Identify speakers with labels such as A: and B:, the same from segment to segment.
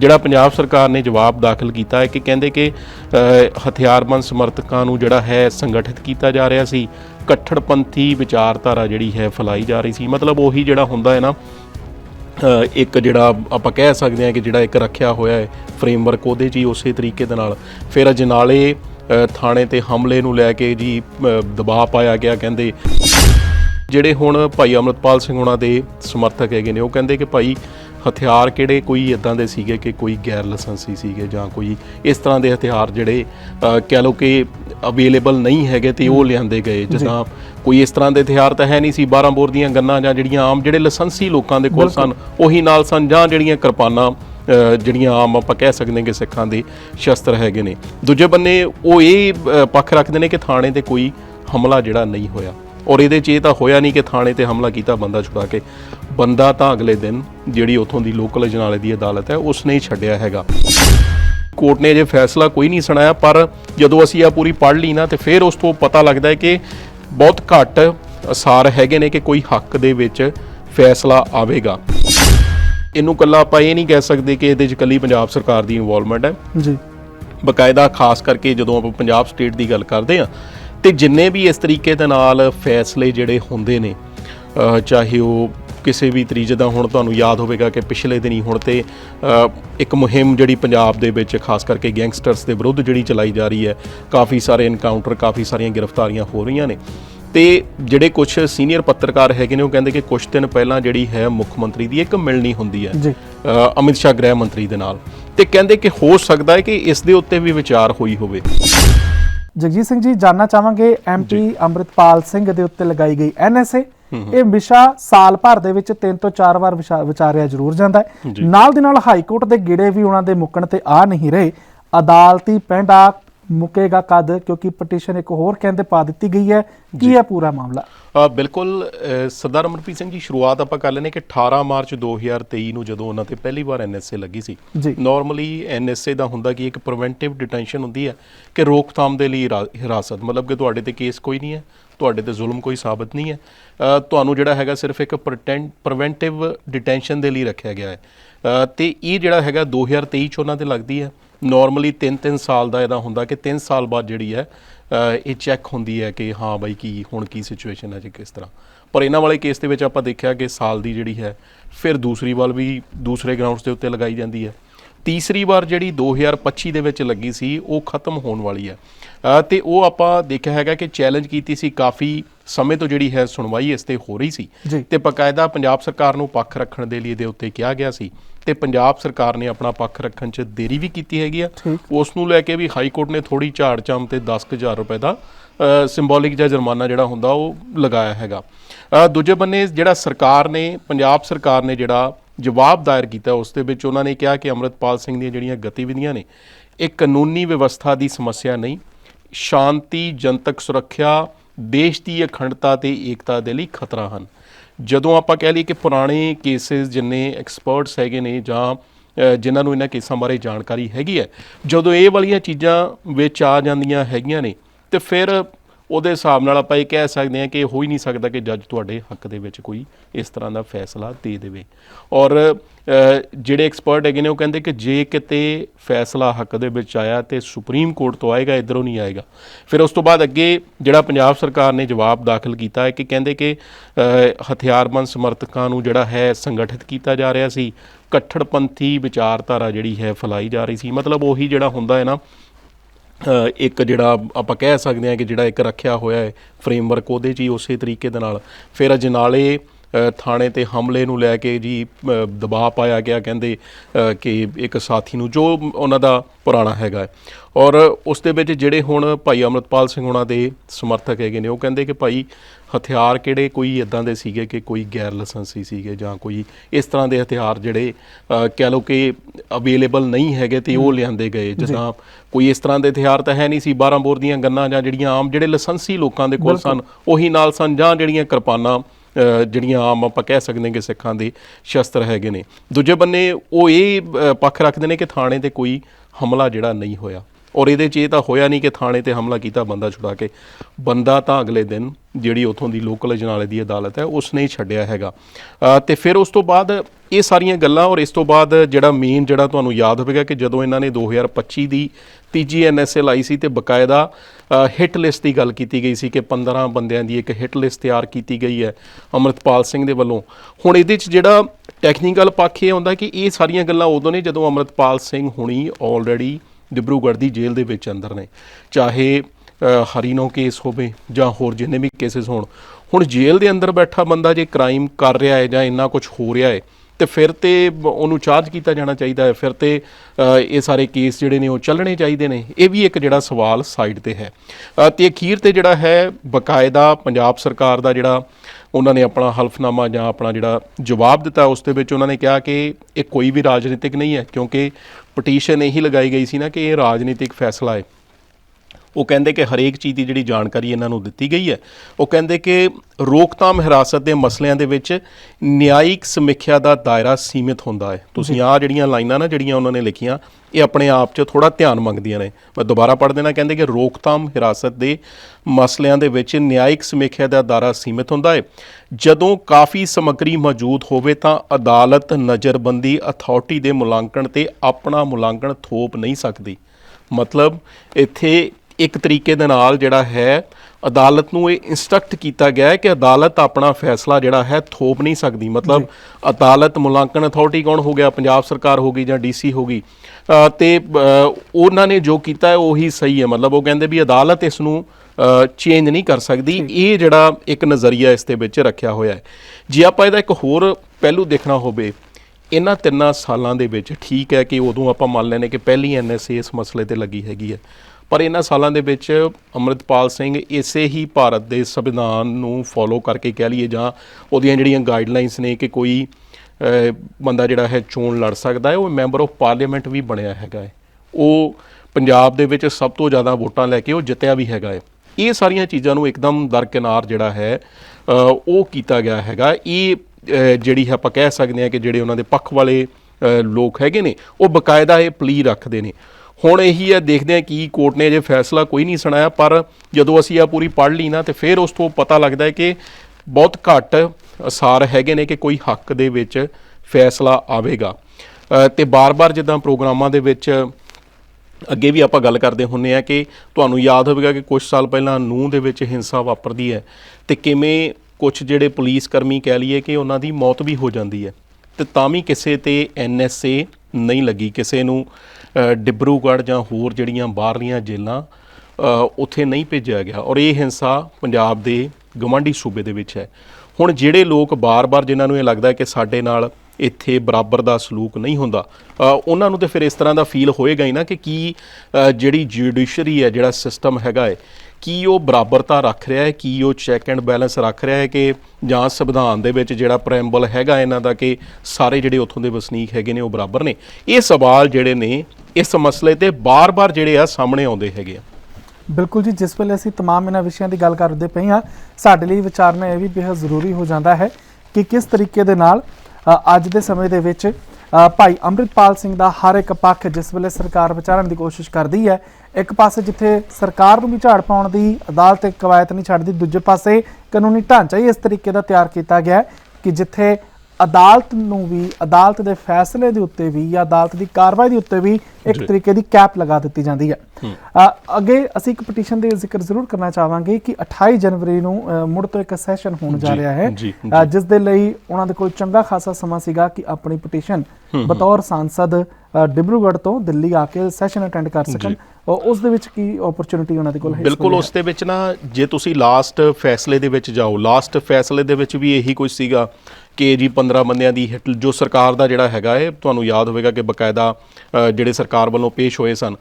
A: ਜਿਹੜਾ ਪੰਜਾਬ ਸਰਕਾਰ ਨੇ ਜਵਾਬ ਦਾਖਲ ਕੀਤਾ ਹੈ ਕਿ ਕਹਿੰਦੇ ਕਿ ਹਥਿਆਰਬੰਦ ਸਮਰਥਕਾਂ ਨੂੰ ਜਿਹੜਾ ਹੈ ਸੰਗਠਿਤ ਕੀਤਾ ਜਾ ਰਿਹਾ ਸੀ। ਕੱਟੜਪੰਥੀ ਵਿਚਾਰਧਾਰਾ ਜਿਹੜੀ ਹੈ ਫੈਲਾਈ ਜਾ ਰਹੀ ਸੀ। ਮਤਲਬ ਉਹੀ ਜਿਹੜਾ ਹੁੰਦਾ ਹੈ ਨਾ ਇੱਕ ਜਿਹੜਾ ਆਪਾਂ ਕਹਿ ਸਕਦੇ ਹਾਂ ਕਿ ਜਿਹੜਾ ਇੱਕ ਰੱਖਿਆ ਹੋਇਆ ਹੈ ਫਰੇਮਵਰਕ ਉਹਦੇ 'ਚ ਹੀ ਉਸੇ ਤਰੀਕੇ ਦੇ ਨਾਲ। ਫਿਰ ਅਜਨਾਲੇ ਥਾਣੇ ਤੇ ਹਮਲੇ ਨੂੰ ਲੈ ਕੇ ਜੀ ਦਬਾਅ ਪਾਇਆ ਗਿਆ ਕਹਿੰਦੇ। ਜਿਹੜੇ ਹੁਣ ਭਾਈ ਅਮਰਤਪਾਲ ਸਿੰਘ ਉਹਨਾਂ ਦੇ ਸਮਰਥਕ ਹੈਗੇ ਨੇ, ਉਹ ਕਹਿੰਦੇ ਕਿ ਭਾਈ ਹਥਿਆਰ ਕਿਹੜੇ ਕੋਈ ਇਦਾਂ ਦੇ ਸੀਗੇ ਕਿ ਕੋਈ ਗੈਰ ਲਾਇਸੈਂਸੀ ਸੀਗੇ ਜਾਂ ਕੋਈ ਇਸ ਤਰ੍ਹਾਂ ਦੇ ਹਥਿਆਰ ਜਿਹੜੇ ਕਹਿ ਲਓ ਕਿ ਅਵੇਲੇਬਲ ਨਹੀਂ ਹੈਗੇ ਤੇ ਉਹ ਲਿਆਂਦੇ ਗਏ? ਜਿੱਦਾਂ ਕੋਈ ਇਸ ਤਰ੍ਹਾਂ ਦੇ ਹਥਿਆਰ ਤਾਂ ਹੈ ਨਹੀਂ ਸੀ 12 ਬੋਰ ਦੀਆਂ ਗੰਨਾਂ ਜਾਂ ਜਿਹੜੀਆਂ ਆਮ ਜਿਹੜੇ ਲਾਇਸੈਂਸੀ ਲੋਕਾਂ ਦੇ ਕੋਲ ਸਨ ਉਹੀ ਨਾਲ ਸਨ ਜਾਂ ਜਿਹੜੀਆਂ ਕਿਰਪਾਨਾਂ ਜਿਹੜੀਆਂ ਆਮ ਆਪਾਂ ਕਹਿ ਸਕਦੇ ਹਾਂ ਕਿ ਸਿੱਖਾਂ ਦੇ ਸ਼ਸਤਰ ਹੈਗੇ ਨੇ। ਦੂਜੇ ਬੰਨੇ ਉਹ ਇਹ ਪੱਖ ਰੱਖਦੇ ਨੇ ਕਿ ਥਾਣੇ ਤੇ ਕੋਈ ਹਮਲਾ ਜਿਹੜਾ ਨਹੀਂ ਹੋਇਆ। ਔਰ ਇਹਦੇ 'ਚ ਇਹ ਤਾਂ ਹੋਇਆ ਨਹੀਂ ਕਿ ਥਾਣੇ ਤੇ ਹਮਲਾ ਕੀਤਾ ਬੰਦਾ ਛੁਡਾ ਕੇ। ਬੰਦਾ ਤਾਂ ਅਗਲੇ ਦਿਨ ਜਿਹੜੀ ਉਥੋਂ ਦੀ ਲੋਕਲ ਅਜਨਾਲੇ ਦੀ ਅਦਾਲਤ ਹੈ ਉਸ ਨੇ ਹੀ ਛੱਡਿਆ ਹੈਗਾ। ਕੋਰਟ ਨੇ ਜੇ ਫੈਸਲਾ ਕੋਈ ਨਹੀਂ ਸੁਣਾਇਆ ਪਰ ਜਦੋਂ ਅਸੀਂ ਆ ਪੂਰੀ ਪੜ੍ਹ ਲਈ ਨਾ ਤੇ ਫਿਰ ਉਸ ਤੋਂ ਪਤਾ ਲੱਗਦਾ ਹੈ ਕਿ ਬਹੁਤ ਘੱਟ ਅਸਾਰ ਹੈਗੇ ਨੇ ਕਿ ਕੋਈ ਹੱਕ ਦੇ ਵਿੱਚ ਫੈਸਲਾ ਆਵੇਗਾ। ਇਹਨੂੰ ਕੱਲਾ ਆਪਾਂ ਇਹ ਨਹੀਂ ਕਹਿ ਸਕਦੇ ਕਿ ਇਹਦੇ 'ਚ ਕੱਲੀ ਪੰਜਾਬ ਸਰਕਾਰ ਦੀ ਇਨਵੋਲਵਮੈਂਟ ਹੈ।
B: ਜੀ।
A: ਬਕਾਇਦਾ ਖਾਸ ਕਰਕੇ ਜਦੋਂ ਆਪਾਂ ਪੰਜਾਬ ਸਟੇਟ ਦੀ ਗੱਲ ਕਰਦੇ ਆ ਤੇ ਜਿੰਨੇ ਵੀ ਇਸ ਤਰੀਕੇ ਦੇ ਨਾਲ ਫੈਸਲੇ ਜਿਹੜੇ ਹੁੰਦੇ ਨੇ ਚਾਹੇ ਉਹ ਕਿਸੇ ਵੀ ਤਰੀਕੇ ਦਾ ਹੁਣ ਤੁਹਾਨੂੰ ਯਾਦ ਹੋਵੇਗਾ ਕਿ ਪਿਛਲੇ ਦਿਨੀ ਹੁਣ ਤੇ ਇੱਕ ਮੁਹਿੰਮ ਜਿਹੜੀ ਪੰਜਾਬ ਦੇ ਵਿੱਚ ਖਾਸ ਕਰਕੇ ਗੈਂਗਸਟਰਸ ਦੇ ਵਿਰੁੱਧ ਜਿਹੜੀ ਚਲਾਈ ਜਾ ਰਹੀ ਹੈ ਕਾਫੀ ਸਾਰੇ ਐਨਕਾਊਂਟਰ ਕਾਫੀ ਸਾਰੀਆਂ ਗ੍ਰਿਫਤਾਰੀਆਂ ਹੋ ਰਹੀਆਂ ਨੇ। ਤੇ ਜਿਹੜੇ ਕੁਝ ਸੀਨੀਅਰ ਪੱਤਰਕਾਰ ਹੈਗੇ ਨੇ ਉਹ ਕਹਿੰਦੇ ਕਿ ਕੁਝ ਦਿਨ ਪਹਿਲਾਂ ਜਿਹੜੀ ਹੈ ਮੁੱਖ ਮੰਤਰੀ ਦੀ ਇੱਕ ਮਿਲਣੀ ਹੁੰਦੀ ਹੈ ਅਮਿਤ ਸ਼ਾਹ ਗ੍ਰਹਿ ਮੰਤਰੀ ਦੇ ਨਾਲ। ਤੇ ਕਹਿੰਦੇ ਕਿ ਹੋ ਸਕਦਾ ਹੈ ਕਿ ਇਸ ਦੇ ਉੱਤੇ ਵੀ ਵਿਚਾਰ ਹੋਈ ਹੋਵੇ।
B: ਜਗਜੀਤ ਸਿੰਘ ਜੀ ਜਾਨਣਾ ਚਾਹਾਂਗੇ ਐਮਪੀ ਅੰਮ੍ਰਿਤਪਾਲ ਸਿੰਘ ਦੇ ਉੱਤੇ ਲਗਾਈ ਗਈ ਐਨਐਸਏ ਇਹ ਵਿਸ਼ਾ ਸਾਲ ਭਰ ਦੇ ਵਿੱਚ ਤਿੰਨ ਤੋਂ ਚਾਰ ਵਾਰ ਵਿਚਾਰਿਆ ਜ਼ਰੂਰ ਜਾਂਦਾ ਹੈ। ਨਾਲ ਦੀ ਨਾਲ ਹਾਈ ਕੋਰਟ ਦੇ ਗਿੜੇ ਵੀ ਉਹਨਾਂ ਦੇ ਮੁੱਕਣ ਤੇ ਆ ਨਹੀਂ ਰਹੇ। ਅਦਾਲਤੀ ਪੈਂਡਾ ਮੁਕੇਗਾ ਕਦ? ਕਿਉਂਕਿ ਪਟੀਸ਼ਨ ਇੱਕ ਹੋਰ ਕਹਿੰਦੇ ਪਾ ਦਿੱਤੀ ਗਈ ਹੈ। ਕੀ ਹੈ ਪੂਰਾ ਮਾਮਲਾ?
A: ਬਿਲਕੁਲ ਸਰਦਾਰ ਅਮਰਪ੍ਰੀਤ ਸਿੰਘ ਜੀ ਸ਼ੁਰੂਆਤ ਆਪਾਂ ਕਰ ਲੈਨੇ ਕਿ 18 ਮਾਰਚ 2023 ਨੂੰ ਜਦੋਂ ਉਹਨਾਂ ਤੇ ਪਹਿਲੀ ਵਾਰ ਐਨਐਸਏ ਲੱਗੀ ਸੀ। ਨਾਰਮਲੀ ਐਨਐਸਏ ਦਾ ਹੁੰਦਾ ਕਿ ਇੱਕ ਪ੍ਰੀਵੈਂਟਿਵ ਡਿਟੈਂਸ਼ਨ ਹੁੰਦੀ ਹੈ ਕਿ ਰੋਕਥਾਮ ਦੇ ਲਈ ਹਿਰਾ- ਹਿਰਾਸਤ। ਮਤਲਬ ਕਿ ਤੁਹਾਡੇ ਤੇ ਕੇਸ ਕੋਈ ਨਹੀਂ ਹੈ ਤੁਹਾਡੇ ਤੇ ਜ਼ੁਲਮ ਕੋਈ ਸਾਬਤ ਨਹੀਂ ਹੈ। ਤੁਹਾਨੂੰ ਜਿਹੜਾ ਹੈਗਾ ਸਿਰਫ ਇੱਕ ਪ੍ਰੀਵੈਂਟਿਵ ਡਿਟੈਂਸ਼ਨ ਦੇ ਲਈ ਰੱਖਿਆ ਗਿਆ ਹੈ। ਤੇ ਇਹ ਜਿਹੜਾ ਹੈਗਾ 2023 ਚ ਉਹਨਾਂ ਤੇ ਲੱਗਦੀ ਹੈ। ਨਾਰਮਲੀ 3-3 ਸਾਲ ਦਾ ਇਹਦਾ ਹੁੰਦਾ ਕਿ 3 ਸਾਲ ਬਾਅਦ ਜਿਹੜੀ ਹੈ ਇਹ ਚੈੱਕ ਹੁੰਦੀ ਹੈ ਕਿ ਹਾਂ ਬਾਈ ਕੀ, ਹੁਣ ਕੀ ਸਿਚੁਏਸ਼ਨ ਹੈ ਜੇ, ਕਿਸ ਤਰ੍ਹਾਂ। ਪਰ ਇਹਨਾਂ ਵਾਲੇ ਕੇਸ ਦੇ ਵਿੱਚ ਆਪਾਂ ਦੇਖਿਆ ਕਿ ਸਾਲ ਦੀ ਜਿਹੜੀ ਹੈ, ਫਿਰ ਦੂਸਰੀ ਵਾਰ ਵੀ ਦੂਸਰੇ ਗਰਾਊਂਡਸ ਦੇ ਉੱਤੇ ਲਗਾਈ ਜਾਂਦੀ ਹੈ। ਤੀਸਰੀ ਵਾਰ ਜਿਹੜੀ 2025 ਦੇ ਵਿੱਚ ਲੱਗੀ ਸੀ ਉਹ ਖਤਮ ਹੋਣ ਵਾਲੀ ਹੈ। ਤੇ ਉਹ ਆਪਾਂ ਦੇਖਿਆ ਹੈਗਾ ਕਿ ਚੈਲੰਜ ਕੀਤੀ ਸੀ ਕਾਫੀ ਸਮੇਂ ਤੋਂ ਜਿਹੜੀ ਹੈ ਸੁਣਵਾਈ ਇਸ ਤੇ ਹੋ ਰਹੀ ਸੀ। ਤੇ ਬਕਾਇਦਾ ਪੰਜਾਬ ਸਰਕਾਰ ਨੂੰ ਪੱਖ ਰੱਖਣ ਦੇ ਲਈ ਇਹਦੇ ਉੱਤੇ ਕਿਹਾ ਗਿਆ ਸੀ। ਤੇ ਪੰਜਾਬ ਸਰਕਾਰ ਨੇ ਆਪਣਾ ਪੱਖ ਰੱਖਣ 'ਚ ਦੇਰੀ ਵੀ ਕੀਤੀ ਹੈਗੀ ਆ। ਉਸ ਨੂੰ ਲੈ ਕੇ ਵੀ ਹਾਈ ਕੋਰਟ ਨੇ ਥੋੜੀ ਝਾੜ ਚੰਮ ਤੇ 10000 ਰੁਪਏ ਦਾ ਸਿੰਬੋਲਿਕ ਜਿਹਾ ਜੁਰਮਾਨਾ ਜਿਹੜਾ ਹੁੰਦਾ ਉਹ ਲਗਾਇਆ ਹੈਗਾ। ਦੂਜੇ ਬੰਨੇ ਜਿਹੜਾ ਸਰਕਾਰ ਨੇ ਪੰਜਾਬ ਸਰਕਾਰ ਨੇ ਜਿਹੜਾ ਜਵਾਬ ਦਾਇਰ ਕੀਤਾ। ਉਸ ਦੇ ਵਿੱਚ ਉਹਨਾਂ ਨੇ ਕਿਹਾ ਕਿ ਅਮਰਤਪਾਲ ਸਿੰਘ ਦੀਆਂ ਜਿਹੜੀਆਂ ਗਤੀਵਿਧੀਆਂ ਨੇ, ਇਹ ਕਾਨੂੰਨੀ ਵਿਵਸਥਾ ਦੀ ਸਮੱਸਿਆ ਨਹੀਂ, ਸ਼ਾਂਤੀ, ਜਨਤਕ ਸੁਰੱਖਿਆ, ਦੇਸ਼ ਦੀ ਅਖੰਡਤਾ ਤੇ ਏਕਤਾ ਦੇ ਲਈ ਖਤਰਾ ਹਨ। ਜਦੋਂ ਆਪਾਂ ਕਹਿ ਲਈਏ ਕਿ ਪੁਰਾਣੇ ਕੇਸਿਸ ਜਿੰਨੇ ਐਕਸਪਰਟਸ ਹੈਗੇ ਨੇ ਜਾਂ ਜਿਨ੍ਹਾਂ ਨੂੰ ਇਹਨਾਂ ਕੇਸਾਂ ਬਾਰੇ ਜਾਣਕਾਰੀ ਹੈਗੀ ਹੈ, ਜਦੋਂ ਇਹ ਵਾਲੀਆਂ ਚੀਜ਼ਾਂ ਵਿੱਚ ਆ ਜਾਂਦੀਆਂ ਹੈਗੀਆਂ ਨੇ, ਤੇ ਫਿਰ ਉਹਦੇ ਹਿਸਾਬ ਨਾਲ ਆਪਾਂ ਇਹ ਕਹਿ ਸਕਦੇ ਹਾਂ ਕਿ ਹੋ ਹੀ ਨਹੀਂ ਸਕਦਾ ਕਿ ਜੱਜ ਤੁਹਾਡੇ ਹੱਕ ਦੇ ਵਿੱਚ ਕੋਈ ਇਸ ਤਰ੍ਹਾਂ ਦਾ ਫੈਸਲਾ ਦੇ ਦੇਵੇ। ਔਰ ਜਿਹੜੇ ਐਕਸਪਰਟ ਹੈਗੇ ਨੇ ਉਹ ਕਹਿੰਦੇ ਕਿ ਜੇ ਕਿਤੇ ਫੈਸਲਾ ਹੱਕ ਦੇ ਵਿੱਚ ਆਇਆ ਤੇ ਸੁਪਰੀਮ ਕੋਰਟ ਤੋਂ ਆਏਗਾ, ਇਧਰੋਂ ਨਹੀਂ ਆਏਗਾ। ਫਿਰ ਉਸ ਤੋਂ ਬਾਅਦ ਅੱਗੇ ਜਿਹੜਾ ਪੰਜਾਬ ਸਰਕਾਰ ਨੇ ਜਵਾਬ ਦਾਖਲ ਕੀਤਾ ਹੈ ਕਿ ਕਹਿੰਦੇ ਕਿ ਹਥਿਆਰਬੰਦ ਸਮਰਥਕਾਂ ਨੂੰ ਜਿਹੜਾ ਹੈ ਸੰਗਠਿਤ ਕੀਤਾ ਜਾ ਰਿਹਾ ਸੀ। ਕੱਟੜਪੰਥੀ ਵਿਚਾਰਧਾਰਾ ਜਿਹੜੀ ਹੈ ਫੈਲਾਈ ਜਾ ਰਹੀ ਸੀ। ਮਤਲਬ ਉਹੀ ਜਿਹੜਾ ਹੁੰਦਾ ਹੈ ਨਾ ਇੱਕ ਜਿਹੜਾ ਆਪਾਂ ਕਹਿ ਸਕਦੇ ਹਾਂ ਕਿ ਜਿਹੜਾ ਇੱਕ ਰੱਖਿਆ ਹੋਇਆ ਹੈ ਫਰੇਮਵਰਕ ਉਹਦੇ 'ਚ ਹੀ ਉਸੇ ਤਰੀਕੇ ਦੇ ਨਾਲ। ਫਿਰ ਅਜਨਾਲੇ ਥਾਣੇ ਤੇ ਹਮਲੇ ਨੂੰ ਲੈ ਕੇ ਜੀ ਦਬਾਅ ਪਾਇਆ ਗਿਆ ਕਹਿੰਦੇ ਕਿ ਇੱਕ ਸਾਥੀ ਨੂੰ ਜੋ ਉਹਨਾਂ ਦਾ ਪੁਰਾਣਾ ਹੈਗਾ। ਔਰ ਉਸ ਦੇ ਵਿੱਚ ਜਿਹੜੇ ਹੁਣ ਭਾਈ ਅਮਰਤਪਾਲ ਸਿੰਘ ਉਹਨਾਂ ਦੇ ਸਮਰਥਕ ਹੈਗੇ ਨੇ ਉਹ ਕਹਿੰਦੇ ਕਿ ਭਾਈ ਹਥਿਆਰ ਕਿਹੜੇ ਕੋਈ ਇਦਾਂ ਦੇ ਸੀਗੇ ਕਿ ਕੋਈ ਗੈਰ ਲਾਇਸੈਂਸੀ ਸੀਗੇ ਜਾਂ ਕੋਈ ਇਸ ਤਰ੍ਹਾਂ ਦੇ ਹਥਿਆਰ ਜਿਹੜੇ ਕਹਿ ਲਓ ਕਿ ਅਵੇਲੇਬਲ ਨਹੀਂ ਹੈਗੇ ਤੇ ਉਹ ਲਿਆਂਦੇ ਗਏ। ਜਿੱਦਾਂ ਕੋਈ ਇਸ ਤਰ੍ਹਾਂ ਦੇ ਹਥਿਆਰ ਤਾਂ ਹੈ ਨਹੀਂ ਸੀ 12 ਬੋਰ ਦੀਆਂ ਗੰਨਾਂ ਜਾਂ ਜਿਹੜੀਆਂ ਆਮ ਜਿਹੜੇ ਲਾਇਸੈਂਸੀ ਲੋਕਾਂ ਦੇ ਕੋਲ ਸਨ ਉਹੀ ਨਾਲ ਸਨ ਜਾਂ ਜਿਹੜੀਆਂ ਕਿਰਪਾਨਾਂ ਜਿਹੜੀਆਂ ਆਮ ਆਪਾਂ ਕਹਿ ਸਕਦੇ ਹਾਂ ਕਿ ਸਿੱਖਾਂ ਦੇ ਸ਼ਸਤਰ ਹੈਗੇ ਨੇ। ਦੂਜੇ ਬੰਨੇ ਉਹ ਇਹ ਪੱਖ ਰੱਖਦੇ ਨੇ ਕਿ ਥਾਣੇ ਤੇ ਕੋਈ ਹਮਲਾ ਜਿਹੜਾ ਨਹੀਂ ਹੋਇਆ। ਔਰ ਇਹਦੇ 'ਚ ਇਹ ਤਾਂ ਹੋਇਆ ਨਹੀਂ ਕਿ ਥਾਣੇ ਤੇ ਹਮਲਾ ਕੀਤਾ ਬੰਦਾ ਛੁਡਾ ਕੇ। ਬੰਦਾ ਤਾਂ ਅਗਲੇ ਦਿਨ ਜਿਹੜੀ ਉਥੋਂ ਦੀ ਲੋਕਲ ਅਜਨਾਲੇ ਦੀ ਅਦਾਲਤ ਹੈ ਉਸਨੇ ਹੀ ਛੱਡਿਆ ਹੈਗਾ। ਅ, ਤੇ ਫਿਰ ਉਸ ਤੋਂ ਬਾਅਦ ਇਹ ਸਾਰੀਆਂ ਗੱਲਾਂ ਔਰ ਇਸ ਤੋਂ ਬਾਅਦ ਜਿਹੜਾ ਮੇਨ ਜਿਹੜਾ ਤੁਹਾਨੂੰ ਯਾਦ ਹੋਵੇਗਾ ਕਿ ਜਦੋਂ ਇਹਨਾਂ ਨੇ 2025 ਦੀ ਤੀਜੀ ਐਨਐਸਏ ਲਾਈ ਸੀ ਤੇ ਬਕਾਇਦਾ ਹਿੱਟ ਲਿਸਟ ਦੀ ਗੱਲ ਕੀਤੀ ਗਈ ਸੀ ਕਿ 15 ਬੰਦਿਆਂ ਦੀ ਇੱਕ ਹਿੱਟ ਲਿਸਟ ਤਿਆਰ ਕੀਤੀ ਗਈ ਹੈ ਅਮਰਿਤਪਾਲ ਸਿੰਘ ਦੇ ਵੱਲੋਂ। ਹੁਣ ਇਹਦੇ 'ਚ ਜਿਹੜਾ ਟੈਕਨੀਕਲ ਪੱਖ ਇਹ ਹੁੰਦਾ ਕਿ ਇਹ ਸਾਰੀਆਂ ਗੱਲਾਂ ਉਦੋਂ ਨੇ ਜਦੋਂ ਅਮਰਿਤਪਾਲ ਸਿੰਘ ਹੁਣੀ ਆਲਰੇਡੀ ਡਿਬਰੂਗੜ੍ਹ ਦੀ ਜੇਲ੍ਹ ਦੇ ਵਿੱਚ ਅੰਦਰ ਨੇ। ਚਾਹੇ ਹਰੀਨੋ ਕੇਸ ਹੋਵੇ ਜਾਂ ਹੋਰ ਜਿੰਨੇ ਵੀ ਕੇਸਿਸ ਹੋਣ ਹੁਣ ਜੇਲ੍ਹ ਦੇ ਅੰਦਰ ਬੈਠਾ ਬੰਦਾ ਜੇ ਕ੍ਰਾਈਮ ਕਰ ਰਿਹਾ ਹੈ ਜਾਂ ਇੰਨਾ ਕੁਝ ਹੋ ਰਿਹਾ ਹੈ ਤੇ ਫਿਰ ਤੇ ਬ- ਉਹਨੂੰ ਚਾਰਜ ਕੀਤਾ ਜਾਣਾ ਚਾਹੀਦਾ ਹੈ ਫਿਰ ਤੇ ਇਹ ਸਾਰੇ ਕੇਸ ਜਿਹੜੇ ਨੇ ਉਹ ਚੱਲਣੇ ਚਾਹੀਦੇ ਨੇ। ਇਹ ਵੀ ਇੱਕ ਜਿਹੜਾ ਸਵਾਲ ਸਾਈਡ ਤੇ ਹੈ। ਅ, ਤੇ ਅਖੀਰ ਤੇ ਜਿਹੜਾ ਹੈ ਬਕਾਇਦਾ ਪੰਜਾਬ ਸਰਕਾਰ ਦਾ ਜਿਹੜਾ ਉਹਨਾਂ ਨੇ ਆਪਣਾ ਹਲਫਨਾਮਾ ਜਾਂ ਆਪਣਾ ਜਿਹੜਾ ਜਵਾਬ ਦਿੱਤਾ ਉਸ ਦੇ ਵਿੱਚ ਉਹਨਾਂ ਨੇ ਕਿਹਾ ਕਿ ਇਹ ਕੋਈ ਵੀ ਰਾਜਨੀਤਿਕ ਨਹੀਂ ਹੈ ਕਿਉਂਕਿ ਪਟੀਸ਼ਨ ਇਹੀ ਲਗਾਈ ਗਈ ਸੀ ਨਾ ਕਿ ਇਹ ਰਾਜਨੀਤਿਕ ਫੈਸਲਾ ਹੈ। ਉਹ ਕਹਿੰਦੇ ਕਿ ਹਰੇਕ ਚੀਜ਼ ਦੀ ਜਿਹੜੀ ਜਾਣਕਾਰੀ ਇਹਨਾਂ ਨੂੰ ਦਿੱਤੀ ਗਈ ਹੈ। ਉਹ ਕਹਿੰਦੇ ਕਿ ਰੋਕਥਾਮ ਹਿਰਾਸਤ ਦੇ ਮਸਲਿਆਂ ਦੇ ਵਿੱਚ ਨਿਆਇਕ ਸਮੀਖਿਆ ਦਾ ਦਾਇਰਾ ਸੀਮਿਤ ਹੁੰਦਾ ਹੈ। ਤੁਸੀਂ ਆਹ ਜਿਹੜੀਆਂ ਲਾਈਨਾਂ ਨਾ ਜਿਹੜੀਆਂ ਉਹਨਾਂ ਨੇ ਲਿਖੀਆਂ, ਇਹ ਆਪਣੇ ਆਪ 'ਚ ਥੋੜਾ ਧਿਆਨ ਮੰਗਦੀਆਂ ਨੇ। ਮੈਂ ਦੁਬਾਰਾ ਪੜ੍ਹ ਦੇਣਾ, ਕਹਿੰਦੇ ਕਿ ਰੋਕਥਾਮ ਹਿਰਾਸਤ ਦੇ ਮਸਲਿਆਂ ਦੇ ਵਿੱਚ ਨਿਆਇਕ ਸਮੀਖਿਆ ਦਾ ਦਾਇਰਾ ਸੀਮਿਤ ਹੁੰਦਾ ਹੈ। ਜਦੋਂ ਕਾਫੀ ਸਮੱਗਰੀ ਮੌਜੂਦ ਹੋਵੇ ਤਾਂ ਅਦਾਲਤ ਨਜ਼ਰਬੰਦੀ ਅਥਾਰਟੀ ਦੇ ਮੁਲਾਂਕਣ ਤੇ ਆਪਣਾ ਮੁਲਾਂਕਣ ਥੋਪ ਨਹੀਂ ਸਕਦੀ। ਮਤਲਬ ਇੱਥੇ ਇੱਕ ਤਰੀਕੇ ਦੇ ਨਾਲ ਜਿਹੜਾ ਹੈ ਅਦਾਲਤ ਨੂੰ ਇਹ ਇਨਸਟਰਕਟ ਕੀਤਾ ਗਿਆ ਹੈ ਕਿ ਅਦਾਲਤ ਆਪਣਾ ਫੈਸਲਾ ਜਿਹੜਾ ਹੈ ਥੋਪ ਨਹੀਂ ਸਕਦੀ। ਮਤਲਬ ਅਦਾਲਤ ਮੁਲਾਂਕਣ ਅਥਾਰਟੀ ਕੌਣ ਹੋ ਗਿਆ? ਪੰਜਾਬ ਸਰਕਾਰ ਹੋ ਗਈ ਜਾਂ ਡੀਸੀ ਹੋ ਗਈ? ਤੇ ਉਹਨਾਂ ਨੇ ਜੋ ਕੀਤਾ ਹੈ ਉਹੀ ਸਹੀ ਹੈ। ਮਤਲਬ ਉਹ ਕਹਿੰਦੇ ਵੀ ਅਦਾਲਤ ਇਸ ਨੂੰ ਚੇਂਜ ਨਹੀਂ ਕਰ ਸਕਦੀ। ਇਹ ਜਿਹੜਾ ਇੱਕ ਨਜ਼ਰੀਆ ਇਸ ਦੇ ਵਿੱਚ ਰੱਖਿਆ ਹੋਇਆ ਹੈ। ਜੇ ਆਪਾਂ ਇਹਦਾ ਇੱਕ ਹੋਰ ਪਹਿਲੂ ਦੇਖਣਾ ਹੋਵੇ ਇਹਨਾਂ ਤਿੰਨਾਂ ਸਾਲਾਂ ਦੇ ਵਿੱਚ ਠੀਕ ਹੈ ਕਿ ਉਦੋਂ ਆਪਾਂ ਮੰਨ ਲੈਨੇ ਕਿ ਪਹਿਲੀ ਐਨਐਸਏ ਇਸ ਮਸਲੇ ਤੇ ਲੱਗੀ ਹੈਗੀ ਹੈ। ਪਰ ਇਹਨਾਂ ਸਾਲਾਂ ਦੇ ਵਿੱਚ ਅੰਮ੍ਰਿਤਪਾਲ ਸਿੰਘ ਇਸੇ ਹੀ ਭਾਰਤ ਦੇ ਸੰਵਿਧਾਨ ਨੂੰ ਫੋਲੋ ਕਰਕੇ ਕਹਿ ਲਈਏ ਜਾਂ ਉਹਦੀਆਂ ਜਿਹੜੀਆਂ ਗਾਈਡਲਾਈਨਸ ਨੇ ਕਿ ਕੋਈ ਬੰਦਾ ਜਿਹੜਾ ਹੈ ਚੋਣ ਲੜ ਸਕਦਾ ਹੈ, ਉਹ ਮੈਂਬਰ ਆਫ ਪਾਰਲੀਮੈਂਟ ਵੀ ਬਣਿਆ ਹੈਗਾ ਹੈ। ਉਹ ਪੰਜਾਬ ਦੇ ਵਿੱਚ ਸਭ ਤੋਂ ਜ਼ਿਆਦਾ ਵੋਟਾਂ ਲੈ ਕੇ ਉਹ ਜਿੱਤਿਆ ਵੀ ਹੈਗਾ ਹੈ। ਇਹ ਸਾਰੀਆਂ ਚੀਜ਼ਾਂ ਨੂੰ ਇੱਕਦਮ ਦਰਕਿਨਾਰ ਜਿਹੜਾ ਹੈ ਉਹ ਕੀਤਾ ਗਿਆ ਹੈਗਾ। ਇਹ ਜਿਹੜੀ ਹੈ ਆਪਾਂ ਕਹਿ ਸਕਦੇ ਹਾਂ ਕਿ ਜਿਹੜੇ ਉਹਨਾਂ ਦੇ ਪੱਖ ਵਾਲੇ ਲੋਕ ਹੈਗੇ ਨੇ, ਉਹ ਬਕਾਇਦਾ ਇਹ ਪਲੀ ਰੱਖਦੇ ਨੇ। ਹੁਣ ਇਹੀ ਹੈ ਦੇਖਦੇ ਹਾਂ ਕੀ ਕੋਰਟ ਨੇ ਅਜੇ ਫੈਸਲਾ ਕੋਈ ਨਹੀਂ ਸੁਣਾਇਆ ਪਰ ਜਦੋਂ ਅਸੀਂ ਆ ਪੂਰੀ ਪੜ੍ਹ ਲਈ ਨਾ ਤੇ ਫਿਰ ਉਸ ਤੋਂ ਪਤਾ ਲੱਗਦਾ ਹੈ ਕਿ ਬਹੁਤ ਘੱਟ ਅਸਾਰ ਹੈਗੇ ਨੇ ਕਿ ਕੋਈ ਹੱਕ ਦੇ ਵਿੱਚ ਫੈਸਲਾ ਆਵੇਗਾ। ਅ, ਤੇ ਬਾਰ-ਬਾਰ ਜਿੱਦਾਂ ਪ੍ਰੋਗਰਾਮਾਂ ਦੇ ਵਿੱਚ ਅੱਗੇ ਵੀ ਆਪਾਂ ਗੱਲ ਕਰਦੇ ਹੁੰਨੇ ਆ ਕਿ ਤੁਹਾਨੂੰ ਯਾਦ ਹੋਵੇਗਾ ਕਿ ਕੁਝ ਸਾਲ ਪਹਿਲਾਂ ਨੂਹ ਦੇ ਵਿੱਚ ਹਿੰਸਾ ਵਾਪਰਦੀ ਹੈ ਤੇ ਕਿਵੇਂ ਕੁਝ ਜਿਹੜੇ ਪੁਲਿਸ ਕਰਮੀ ਕਹਿ ਲਈਏ ਕਿ ਉਹਨਾਂ ਦੀ ਮੌਤ ਵੀ ਹੋ ਜਾਂਦੀ ਹੈ। ਤੇ ਤਾਂ ਵੀ ਕਿਸੇ ਤੇ ਐਨਐਸਏ ਨਹੀਂ ਲੱਗੀ ਕਿਸੇ ਨੂੰ ਡਿਬਰੂਗੜ੍ਹ ਜਾਂ ਹੋਰ ਜਿਹੜੀਆਂ ਬਾਹਰਲੀਆਂ ਜੇਲ੍ਹਾਂ ਉੱਥੇ ਨਹੀਂ ਭੇਜਿਆ ਗਿਆ। ਔਰ ਇਹ ਹਿੰਸਾ ਪੰਜਾਬ ਦੇ ਗਵਾਂਢੀ ਸੂਬੇ ਦੇ ਵਿੱਚ ਹੈ। ਹੁਣ ਜਿਹੜੇ ਲੋਕ ਬਾਰ-ਬਾਰ ਜਿਨ੍ਹਾਂ ਨੂੰ ਇਹ ਲੱਗਦਾ ਕਿ ਸਾਡੇ ਨਾਲ ਇੱਥੇ ਬਰਾਬਰ ਦਾ ਸਲੂਕ ਨਹੀਂ ਹੁੰਦਾ ਉਹਨਾਂ ਨੂੰ ਤੇ ਫਿਰ ਇਸ ਤਰ੍ਹਾਂ ਦਾ ਫੀਲ ਹੋਏਗਾ ਹੀ ਨਾ ਕਿ ਕੀ ਜਿਹੜੀ ਜੁਡੀਸ਼ਰੀ ਹੈ, ਜਿਹੜਾ ਸਿਸਟਮ ਹੈਗਾ ਹੈ, ਕੀ ਉਹ ਬਰਾਬਰਤਾ ਰੱਖ ਰਿਹਾ ਹੈ, ਕੀ ਉਹ ਚੈੱਕ ਐਂਡ ਬੈਲੈਂਸ ਰੱਖ ਰਿਹਾ ਹੈ ਕਿ ਜਾਂ ਸੰਵਿਧਾਨ ਦੇ ਵਿੱਚ ਜਿਹੜਾ ਪ੍ਰੈਂਬਲ ਹੈਗਾ ਇਹਨਾਂ ਦਾ ਕਿ ਸਾਰੇ ਜਿਹੜੇ ਉੱਥੋਂ ਦੇ ਵਸਨੀਕ ਹੈਗੇ ਨੇ ਉਹ ਬਰਾਬਰ ਨੇ। ਇਹ ਸਵਾਲ ਜਿਹੜੇ ਨੇ ਇਸ ਮਸਲੇ ਤੇ ਬਾਰ-ਬਾਰ ਜਿਹੜੇ ਆ ਸਾਹਮਣੇ ਆਉਂਦੇ ਹੈਗੇ ਆ।
B: ਬਿਲਕੁਲ ਜੀ, ਜਿਸ ਵੇਲੇ ਅਸੀਂ ਤਮਾਮ ਇਹਨਾਂ ਵਿਸ਼ਿਆਂ ਦੀ ਗੱਲ ਕਰਦੇ ਪਏ ਹਾਂ, ਸਾਡੇ ਲਈ ਵਿਚਾਰਨਾ ਇਹ ਵੀ ਬਹੁਤ ਜ਼ਰੂਰੀ ਹੋ ਜਾਂਦਾ ਹੈ ਕਿ ਕਿਸ ਤਰੀਕੇ ਦੇ ਨਾਲ ਅੱਜ ਦੇ ਸਮੇਂ ਦੇ ਵਿੱਚ ਭਾਈ ਅੰਮ੍ਰਿਤਪਾਲ ਸਿੰਘ ਦਾ ਹਰ ਇੱਕ ਪੱਖ ਜਿਸ ਵੇਲੇ ਸਰਕਾਰ ਵਿਚਾਰਨ ਦੀ ਕੋਸ਼ਿਸ਼ ਕਰਦੀ ਹੈ, ਇੱਕ ਪਾਸੇ ਜਿੱਥੇ ਸਰਕਾਰ ਨੂੰ ਵੀ ਝਾੜ ਪਾਉਣ ਦੀ ਅਦਾਲਤ ਇੱਕ ਕਵਾਇਤ ਨਹੀਂ ਛੱਡਦੀ, ਦੂਜੇ ਪਾਸੇ ਕਾਨੂੰਨੀ ਢਾਂਚਾ ਹੀ ਇਸ ਤਰੀਕੇ ਦਾ ਤਿਆਰ ਕੀਤਾ ਗਿਆ ਕਿ ਜਿੱਥੇ ਅਦਾਲਤ ਨੂੰ ਵੀ ਅਦਾਲਤ ਦੇ ਫੈਸਲੇ ਦੇ ਉੱਤੇ ਵੀ ਜਾਂ ਅਦਾਲਤ ਦੀ ਕਾਰਵਾਈ ਦੇ ਉੱਤੇ ਵੀ ਇੱਕ ਤਰੀਕੇ ਦੀ ਕੈਪ ਲਗਾ ਦਿੱਤੀ ਜਾਂਦੀ ਹੈ। ਅੱਗੇ ਅਸੀਂ ਇੱਕ ਪਟੀਸ਼ਨ ਦੇ ਜ਼ਿਕਰ ਜ਼ਰੂਰ ਕਰਨਾ ਚਾਹਾਂਗੇ ਕਿ 28 ਜਨਵਰੀ ਨੂੰ ਮੁੜ ਤੋਂ ਇੱਕ ਸੈਸ਼ਨ ਹੋਣ ਜਾ ਰਿਹਾ ਹੈ। ਜਿਸ ਦੇ ਲਈ ਉਹਨਾਂ ਦੇ ਕੋਲ ਚੰਗਾ ਖਾਸਾ ਸਮਾਂ ਸੀਗਾ ਕਿ ਆਪਣੀ ਪਟੀਸ਼ਨ ਬਤੌਰ ਸੰਸਦ ਡਿਬਰੂਗੜ੍ਹ ਤੋਂ ਦਿੱਲੀ ਆ ਕੇ ਸੈਸ਼ਨ ਅਟੈਂਡ ਕਰ ਸਕਣ। ਉਸ ਦੇ ਵਿੱਚ ਕੀ ਓਪਰਚੁਨਿਟੀ ਉਹਨਾਂ ਦੇ ਕੋਲ ਹੈ
A: ਬਿਲਕੁਲ ਉਸ ਦੇ ਵਿੱਚ ਨਾ ਜੇ ਤੁਸੀਂ ਲਾਸਟ ਫੈਸਲੇ ਦੇ ਵਿੱਚ ਜਾਓ ਲਾਸਟ ਫੈਸਲੇ ਦੇ ਵਿੱਚ ਵੀ ਇਹੀ ਕੁਝ ਸੀਗਾ ਕਿ ਜੀ 15 ਬੰਦਿਆਂ ਦੀ ਹਿੱਟ ਜੋ ਸਰਕਾਰ ਦਾ ਜਿਹੜਾ ਹੈਗਾ ਹੈ ਤੁਹਾਨੂੰ ਯਾਦ ਹੋਵੇਗਾ ਕਿ ਬਕਾਇਦਾ ਜਿਹੜੇ ਸਰਕਾਰ ਵੱਲੋਂ ਪੇਸ਼ ਹੋਏ ਸਨ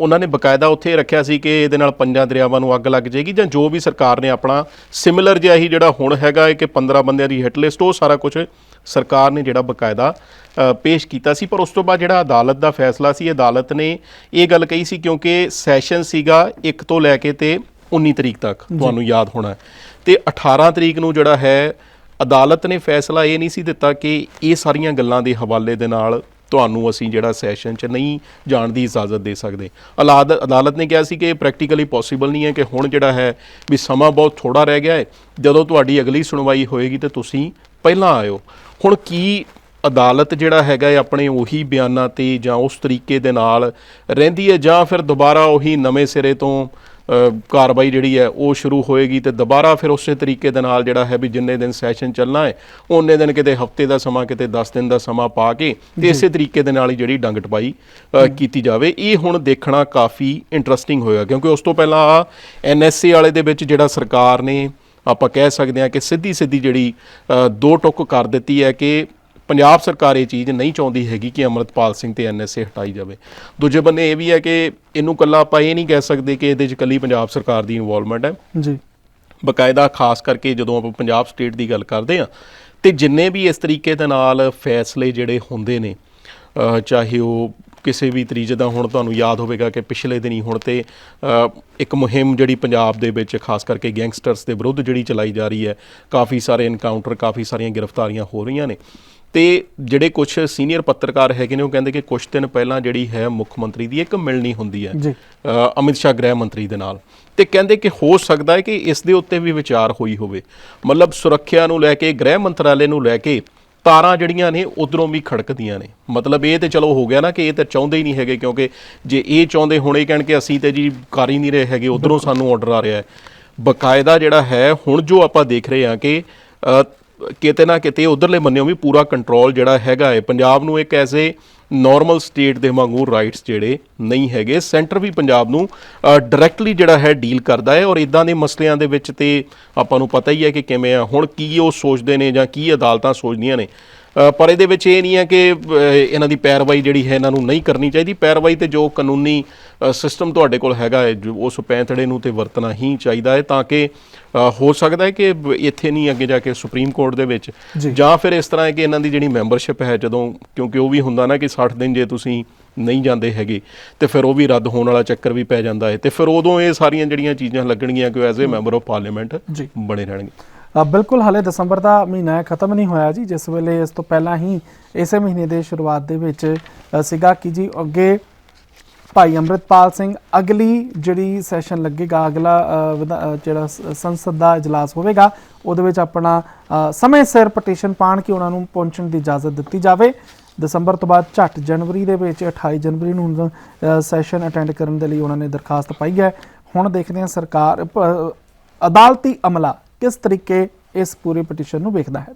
A: ਉਹਨਾਂ ਨੇ ਬਕਾਇਦਾ ਉੱਥੇ ਰੱਖਿਆ ਸੀ ਕਿ ਇਹਦੇ ਨਾਲ ਪੰਜਾਂ ਦਰਿਆਵਾਂ ਨੂੰ ਅੱਗ ਲੱਗ ਜਾਏਗੀ ਜਾਂ ਜੋ ਵੀ ਸਰਕਾਰ ਨੇ ਆਪਣਾ ਸਿਮਿਲਰ ਜਿਹਾ ਹੀ ਜਿਹੜਾ ਹੁਣ ਹੈਗਾ ਹੈ ਕਿ 15 ਬੰਦਿਆਂ ਦੀ ਹਿੱਟ ਲਿਸਟ ਉਹ ਸਾਰਾ ਕੁਝ ਸਰਕਾਰ ਨੇ ਜਿਹੜਾ ਬਕਾਇਦਾ ਪੇਸ਼ ਕੀਤਾ ਸੀ ਪਰ ਉਸ ਤੋਂ ਬਾਅਦ ਜਿਹੜਾ ਅਦਾਲਤ ਦਾ ਫੈਸਲਾ ਸੀ ਅਦਾਲਤ ਨੇ ਇਹ ਗੱਲ ਕਹੀ ਸੀ ਕਿਉਂਕਿ ਸੈਸ਼ਨ ਸੀਗਾ 1 ਤੋਂ ਲੈ ਕੇ ਤੇ 19 ਤਰੀਕ ਤੱਕ ਤੁਹਾਨੂੰ ਯਾਦ ਹੋਣਾ। ਤੇ 18 ਤਰੀਕ ਨੂੰ ਜਿਹੜਾ ਹੈ ਅਦਾਲਤ ਨੇ ਫੈਸਲਾ ਇਹ ਨਹੀਂ ਸੀ ਦਿੱਤਾ ਕਿ ਇਹ ਸਾਰੀਆਂ ਗੱਲਾਂ ਦੇ ਹਵਾਲੇ ਦੇ ਨਾਲ ਤੁਹਾਨੂੰ ਅਸੀਂ ਜਿਹੜਾ ਸੈਸ਼ਨ 'ਚ ਨਹੀਂ ਜਾਣ ਦੀ ਇਜਾਜ਼ਤ ਦੇ ਸਕਦੇ। ਅਲਾਦ, ਅਦਾਲਤ ਨੇ ਕਿਹਾ ਸੀ ਕਿ ਇਹ ਪ੍ਰੈਕਟੀਕਲੀ ਪੋਸੀਬਲ ਨਹੀਂ ਹੈ ਕਿ ਹੁਣ ਜਿਹੜਾ ਹੈ ਵੀ ਸਮਾਂ ਬਹੁਤ ਥੋੜਾ ਰਹਿ ਗਿਆ ਹੈ। ਜਦੋਂ ਤੁਹਾਡੀ ਅਗਲੀ ਸੁਣਵਾਈ ਹੋਏਗੀ ਤੇ ਤੁਸੀਂ ਪਹਿਲਾਂ ਆਇਓ। ਹੁਣ ਕੀ ਅਦਾਲਤ ਜਿਹੜਾ ਹੈਗਾ ਹੈ ਆਪਣੇ ਉਹੀ ਬਿਆਨਾਂ ਤੇ ਜਾਂ ਉਸ ਤਰੀਕੇ ਦੇ ਨਾਲ ਰਹਿੰਦੀ ਹੈ ਜਾਂ ਫਿਰ ਦੁਬਾਰਾ ਉਹੀ ਨਵੇਂ ਸਿਰੇ ਤੋਂ ਕਾਰਵਾਈ ਜਿਹੜੀ ਹੈ ਉਹ ਸ਼ੁਰੂ ਹੋਏਗੀ ਤੇ ਦੁਬਾਰਾ ਫਿਰ ਉਸੇ ਤਰੀਕੇ ਦੇ ਨਾਲ ਜਿਹੜਾ ਹੈ ਵੀ ਜਿੰਨੇ ਦਿਨ ਸੈਸ਼ਨ ਚੱਲਣਾ ਹੈ ਉਹਨੇ ਦਿਨ ਕਿਤੇ ਹਫ਼ਤੇ ਦਾ ਸਮਾਂ ਕਿਤੇ 10 ਦਿਨ ਦਾ ਸਮਾਂ ਪਾ ਕੇ ਤੇ ਇਸੇ ਤਰੀਕੇ ਦੇ ਨਾਲ ਹੀ ਜਿਹੜੀ ਡੰਗ ਟਪਾਈ ਕੀਤੀ ਜਾਵੇ। ਇਹ ਹੁਣ ਦੇਖਣਾ ਕਾਫੀ ਇੰਟਰਸਟਿੰਗ ਹੋਏਗਾ ਕਿਉਂਕਿ ਉਸ ਤੋਂ ਪਹਿਲਾਂ ਆ ਐਨਐਸਏ ਵਾਲੇ ਦੇ ਵਿੱਚ ਜਿਹੜਾ ਸਰਕਾਰ ਨੇ ਆਪਾਂ ਕਹਿ ਸਕਦੇ ਹਾਂ ਕਿ ਸਿੱਧੀ ਸਿੱਧੀ ਜਿਹੜੀ ਦੋ ਟੁੱਕ ਕਰ ਦਿੱਤੀ ਹੈ ਕਿ ਪੰਜਾਬ ਸਰਕਾਰ ਇਹ ਚੀਜ਼ ਨਹੀਂ ਚਾਹੁੰਦੀ ਹੈਗੀ ਕਿ ਅਮਰਤਪਾਲ ਸਿੰਘ ਤੇ ਐਨਐਸਏ ਹਟਾਈ ਜਾਵੇ। ਦੂਜੇ ਬੰਨੇ ਇਹ ਵੀ ਹੈ ਕਿ ਇਹਨੂੰ ਕੱਲਾ ਆਪਾਂ ਇਹ ਨਹੀਂ ਕਹਿ ਸਕਦੇ ਕਿ ਇਹਦੇ 'ਚ ਕੱਲੀ ਪੰਜਾਬ ਸਰਕਾਰ ਦੀ ਇਨਵੋਲਵਮੈਂਟ ਹੈ।
B: ਜੀ।
A: ਬਕਾਇਦਾ ਖਾਸ ਕਰਕੇ ਜਦੋਂ ਆਪਾਂ ਪੰਜਾਬ ਸਟੇਟ ਦੀ ਗੱਲ ਕਰਦੇ ਆ ਤੇ ਜਿੰਨੇ ਵੀ ਇਸ ਤਰੀਕੇ ਦੇ ਨਾਲ ਫੈਸਲੇ ਜਿਹੜੇ ਹੁੰਦੇ ਨੇ ਚਾਹੇ ਉਹ ਕਿਸੇ ਵੀ ਤਰੀਕੇ ਦਾ ਹੁਣ ਤੁਹਾਨੂੰ ਯਾਦ ਹੋਵੇਗਾ ਕਿ ਪਿਛਲੇ ਦਿਨੀ ਹੁਣ ਤੇ ਇੱਕ ਮੁਹਿੰਮ ਜਿਹੜੀ ਪੰਜਾਬ ਦੇ ਵਿੱਚ ਖਾਸ ਕਰਕੇ ਗੈਂਗਸਟਰਸ ਦੇ ਵਿਰੁੱਧ ਜਿਹੜੀ ਚਲਾਈ ਜਾ ਰਹੀ ਹੈ ਕਾਫੀ ਸਾਰੇ ਐਨਕਾਊਂਟਰ ਕਾਫੀ ਸਾਰੀਆਂ ਗ੍ਰਿਫਤਾਰੀਆਂ ਹੋ ਰਹੀਆਂ ਨੇ। ਤੇ ਜਿਹੜੇ ਕੁਝ ਸੀਨੀਅਰ ਪੱਤਰਕਾਰ ਹੈਗੇ ਨੇ ਉਹ ਕਹਿੰਦੇ ਕਿ ਕੁਝ ਦਿਨ ਪਹਿਲਾਂ ਜਿਹੜੀ ਹੈ ਮੁੱਖ ਮੰਤਰੀ ਦੀ ਇੱਕ ਮਿਲਣੀ ਹੁੰਦੀ ਹੈ ਅਮਿਤ ਸ਼ਾਹ ਗ੍ਰਹਿ ਮੰਤਰੀ ਦੇ ਨਾਲ। ਤੇ ਕਹਿੰਦੇ ਕਿ ਹੋ ਸਕਦਾ ਹੈ ਕਿ ਇਸ ਦੇ ਉੱਤੇ ਵੀ ਵਿਚਾਰ ਹੋਈ ਹੋਵੇ। ਮਤਲਬ ਸੁਰੱਖਿਆ ਨੂੰ ਲੈ ਕੇ ਗ੍ਰਹਿ ਮੰਤਰਾਲੇ ਨੂੰ ਲੈ ਕੇ ਤਾਰਾਂ ਜਿਹੜੀਆਂ ਨੇ ਉਧਰੋਂ ਵੀ ਖੜਕਦੀਆਂ ਨੇ। ਮਤਲਬ ਇਹ ਤੇ ਚਲੋ ਹੋ ਗਿਆ ਨਾ ਕਿ ਇਹ ਤਾਂ ਚਾਹੁੰਦੇ ਹੀ ਨਹੀਂ ਹੈਗੇ ਕਿਉਂਕਿ ਜੇ ਇਹ ਚਾਹੁੰਦੇ ਹੁਣ ਇਹ ਕਹਿਣ ਕਿ ਅਸੀਂ ਤੇ ਜੀ ਕਰ ਹੀ ਨਹੀਂ ਰਹੇ ਹੈਗੇ ਉਧਰੋਂ ਸਾਨੂੰ ਆਰਡਰ ਆ ਰਿਹਾ ਹੈ। ਬਕਾਇਦਾ ਜਿਹੜਾ ਹੈ ਹੁਣ ਜੋ ਆਪਾਂ ਦੇਖ ਰਹੇ ਹਾਂ ਕਿ ਕਿਤੇ ਨਾ ਕਿਤੇ ਉਧਰਲੇ ਬੰਨਿਓ ਵੀ ਪੂਰਾ ਕੰਟਰੋਲ ਜਿਹੜਾ ਹੈਗਾ ਹੈ। ਪੰਜਾਬ ਨੂੰ ਇੱਕ ਐਸੇ ਨਾਰਮਲ ਸਟੇਟ ਦੇ ਵਾਂਗੂ ਰਾਈਟਸ ਜਿਹੜੇ ਨਹੀਂ ਹੈਗੇ। ਸੈਂਟਰ ਵੀ ਪੰਜਾਬ ਨੂੰ ਡਾਇਰੈਕਟਲੀ ਜਿਹੜਾ ਹੈ ਡੀਲ ਕਰਦਾ ਹੈ ਔਰ ਇਦਾਂ ਦੇ ਮਸਲਿਆਂ ਦੇ ਵਿੱਚ ਤੇ ਆਪਾਂ ਨੂੰ ਪਤਾ ਹੀ ਹੈ ਕਿ ਕਿਵੇਂ ਆ, ਹੁਣ ਕੀ ਉਹ ਸੋਚਦੇ ਨੇ ਜਾਂ ਕੀ ਅਦਾਲਤਾਂ ਸੋਚਦੀਆਂ ਨੇ। ਪਰ ਇਹਦੇ ਵਿੱਚ ਇਹ ਨਹੀਂ ਹੈ ਕਿ ਇਹਨਾਂ ਦੀ ਪੈਰਵਾਈ ਜਿਹੜੀ ਹੈ ਇਹਨਾਂ ਨੂੰ ਨਹੀਂ ਕਰਨੀ ਚਾਹੀਦੀ। ਪੈਰਵਾਈ ਤੇ ਜੋ ਕਾਨੂੰਨੀ ਸਿਸਟਮ ਤੁਹਾਡੇ ਕੋਲ ਹੈਗਾ ਹੈ, ਜੋ ਉਸ ਪੈਂਤੜੇ ਨੂੰ ਤੇ ਵਰਤਣਾ ਹੀ ਚਾਹੀਦਾ ਹੈ ਤਾਂ ਕਿ ਹੋ ਸਕਦਾ ਹੈ ਕਿ ਇੱਥੇ ਨਹੀਂ ਅੱਗੇ ਜਾ ਕੇ ਸੁਪਰੀਮ ਕੋਰਟ ਦੇ ਵਿੱਚ
B: ਜੀ।
A: ਫਿਰ ਇਸ ਤਰ੍ਹਾਂ ਹੈ ਕਿ ਇਹਨਾਂ ਦੀ ਜਿਹੜੀ ਮੈਂਬਰਸ਼ਿਪ ਹੈ ਜਦੋਂ ਕਿਉਂਕਿ ਉਹ ਵੀ ਹੁੰਦਾ ਨਾ ਕਿ 60 ਦਿਨ ਜੇ ਤੁਸੀਂ ਨਹੀਂ ਜਾਂਦੇ ਹੈਗੇ ਤੇ ਫਿਰ ਉਹ ਵੀ ਰੱਦ ਹੋਣ ਵਾਲਾ ਚੱਕਰ ਵੀ ਪੈ ਜਾਂਦਾ ਹੈ ਤੇ ਫਿਰ ਉਦੋਂ ਇਹ ਸਾਰੀਆਂ ਜਿਹੜੀਆਂ ਚੀਜ਼ਾਂ ਲੱਗਣਗੀਆਂ ਕਿ as a member of parliament. ਬਣੇ ਰਹਿਣਗੇ
B: ਬਿਲਕੁਲ ਹਾਲੇ ਦਸੰਬਰ ਦਾ ਮਹੀਨਾ ਹੈ ਖਤਮ ਨਹੀਂ ਹੋਇਆ ਜੀ ਜਿਸ ਵੇਲੇ ਇਸ ਤੋਂ ਪਹਿਲਾਂ ਹੀ ਇਸੇ ਮਹੀਨੇ ਦੇ ਸ਼ੁਰੂਆਤ ਦੇ ਵਿੱਚ ਸੀਗਾ ਕਿ ਜੀ ਅੱਗੇ ਭਾਈ ਅੰਮ੍ਰਿਤਪਾਲ ਸਿੰਘ ਅਗਲੀ ਜਿਹੜੀ ਸੈਸ਼ਨ ਲੱਗੇਗਾ, ਅਗਲਾ ਵਿਧਾ- ਜਿਹੜਾ ਸ- ਸੰਸਦ ਦਾ ਇਜਲਾਸ ਹੋਵੇਗਾ, ਉਹਦੇ ਵਿੱਚ ਆਪਣਾ ਸਮੇਂ ਸਿਰ ਪਟੀਸ਼ਨ ਪਾਣ ਕਿ ਉਹਨਾਂ ਨੂੰ ਪਹੁੰਚਣ ਦੀ ਇਜਾਜ਼ਤ ਦਿੱਤੀ ਜਾਵੇ। ਦਸੰਬਰ ਤੋਂ ਬਾਅਦ ਝੱਟ ਜਨਵਰੀ ਦੇ ਵਿੱਚ 28 ਜਨਵਰੀ ਨੂੰ ਸੈਸ਼ਨ ਅਟੈਂਡ ਕਰਨ ਦੇ ਲਈ ਉਹਨਾਂ ਨੇ ਦਰਖਾਸਤ ਪਾਈ ਹੈ। ਹੁਣ ਦੇਖਦੇ ਹਾਂ ਸਰਕਾਰ ਅਦਾਲਤੀ ਅਮਲਾ ਕਿਸ ਤਰੀਕੇ ਇਸ ਪੂਰੇ ਪਟੀਸ਼ਨ ਨੂੰ ਵੇਖਦਾ ਹੈ।